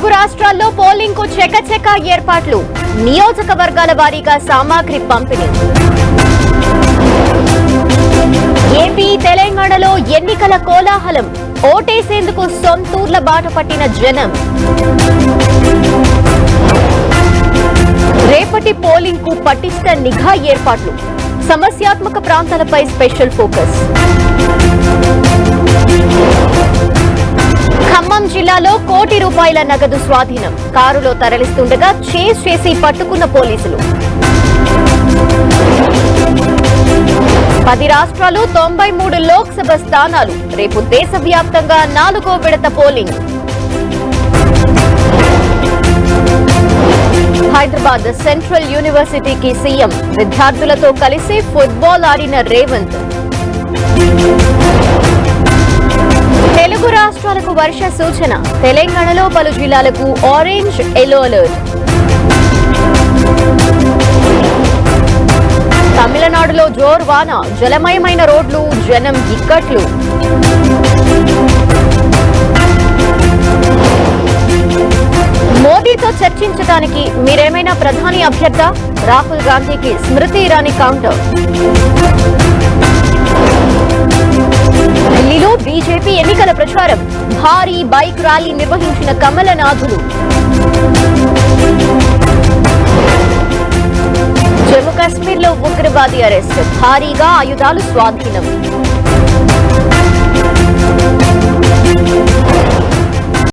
తెలుగు రాష్ట్రాల్లో పోలింగ్కు చెకచెక ఏర్పాట్లు. నియోజకవర్గాల వారీగా సామాగ్రి పంపిణీ. ఏపీ తెలంగాణలో ఎన్నికల కోలాహలం. ఓటేసేందుకు సొంతూర్ల బాట పట్టిన జనం. రేపటి పోలింగ్కు పటిష్ట నిఘా ఏర్పాట్లు. సమస్యాత్మక ప్రాంతాలపై స్పెషల్ ఫోకస్. ఖమ్మం జిల్లాలో కోటి రూపాయల నగదు స్వాధీనం. కారులో తరలిస్తుండగా చేజ్ చేసి పట్టుకున్న పోలీసులు. పది రాష్ట్రాలు తొంభై మూడు లోక్సభ స్థానాలు. రేపు దేశవ్యాప్తంగా నాలుగో విడత పోలింగ్. హైదరాబాద్ సెంట్రల్ యూనివర్సిటీకి సీఎం. విద్యార్థులతో కలిసి ఫుట్బాల్ ఆడిన రేవంత్. రేపు వర్ష సూచన. తెలంగాణలో పలు జిల్లాలకు ఆరెంజ్ ఎల్లో అలర్ట్ తమిళనాడులో జోర్ వాన. జలమయమైన రోడ్లు జనం ఇక్కట్లు. మోదీతో చర్చించడానికి మీరేమైనా ప్రధాని అభ్యర్థ? రాహుల్ గాంధీకి స్మృతి ఇరానీ కౌంటర్ బీజేపీ ఎన్నికల ప్రచారం. భారీ బైక్ ర్యాలీ నిర్వహించిన కమలనాథులు. జమ్మూ కాశ్మీర్లో ఉగ్రవాది అరెస్ట్. భారీగా ఆయుధాలు స్వాధీనం.